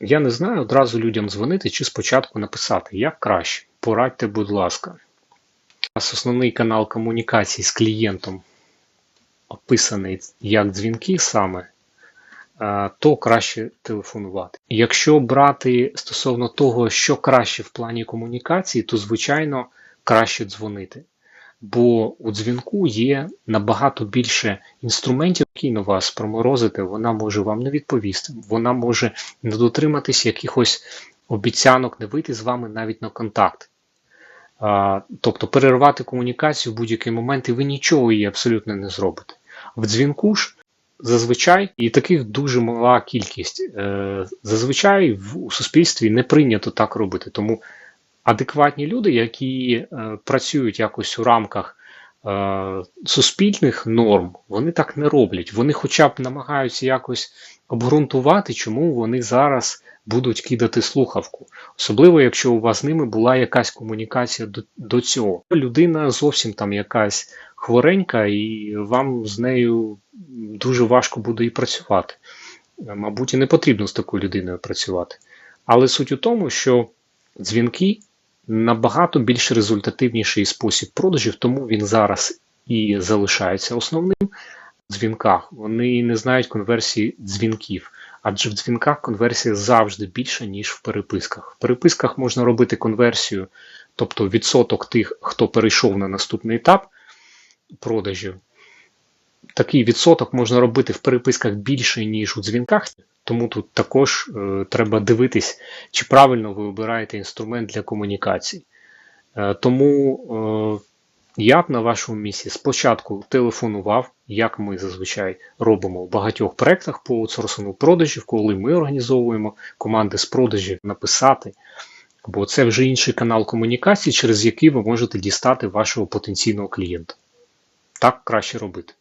Я не знаю одразу людям дзвонити чи спочатку написати, як краще. Порадьте, будь ласка. У нас основний канал комунікації з клієнтом описаний як дзвінки саме, то краще телефонувати. Якщо брати стосовно того, що краще в плані комунікації, то звичайно краще дзвонити. Бо у дзвінку є набагато більше інструментів, які на вас проморозити, вона може вам не відповісти, вона може не дотриматись якихось обіцянок, не вийти з вами навіть на контакт. Тобто перервати комунікацію в будь-який момент, і ви нічого її абсолютно не зробите. В дзвінку ж зазвичай і таких дуже мала кількість. Е, зазвичай у суспільстві не прийнято так робити. Тому адекватні люди, які е, працюють якось у рамках е, суспільних норм, вони так не роблять. Вони хоча б намагаються якось обґрунтувати, чому вони зараз будуть кидати слухавку. Особливо, якщо у вас з ними була якась комунікація до, до цього. Людина зовсім там якась хворенька, і вам з нею дуже важко буде і працювати. Мабуть, і не потрібно з такою людиною працювати. Але суть у тому, що дзвінки набагато більш результативніший спосіб продажів, тому він зараз і залишається основним в дзвінках. Вони не знають конверсії дзвінків, адже в дзвінках конверсія завжди більша, ніж в переписках. В переписках можна робити конверсію, тобто відсоток тих, хто перейшов на наступний етап продажів. Такий відсоток можна робити в переписках більше, ніж у дзвінках, тому тут також е, треба дивитись, чи правильно ви обираєте інструмент для комунікації. Е, тому е, я б на вашому місці спочатку телефонував, як ми зазвичай робимо в багатьох проєктах по аутсорсингу продажів, коли ми організовуємо команди з продажів написати. Бо це вже інший канал комунікації, через який ви можете дістати вашого потенційного клієнта. Так краще робити.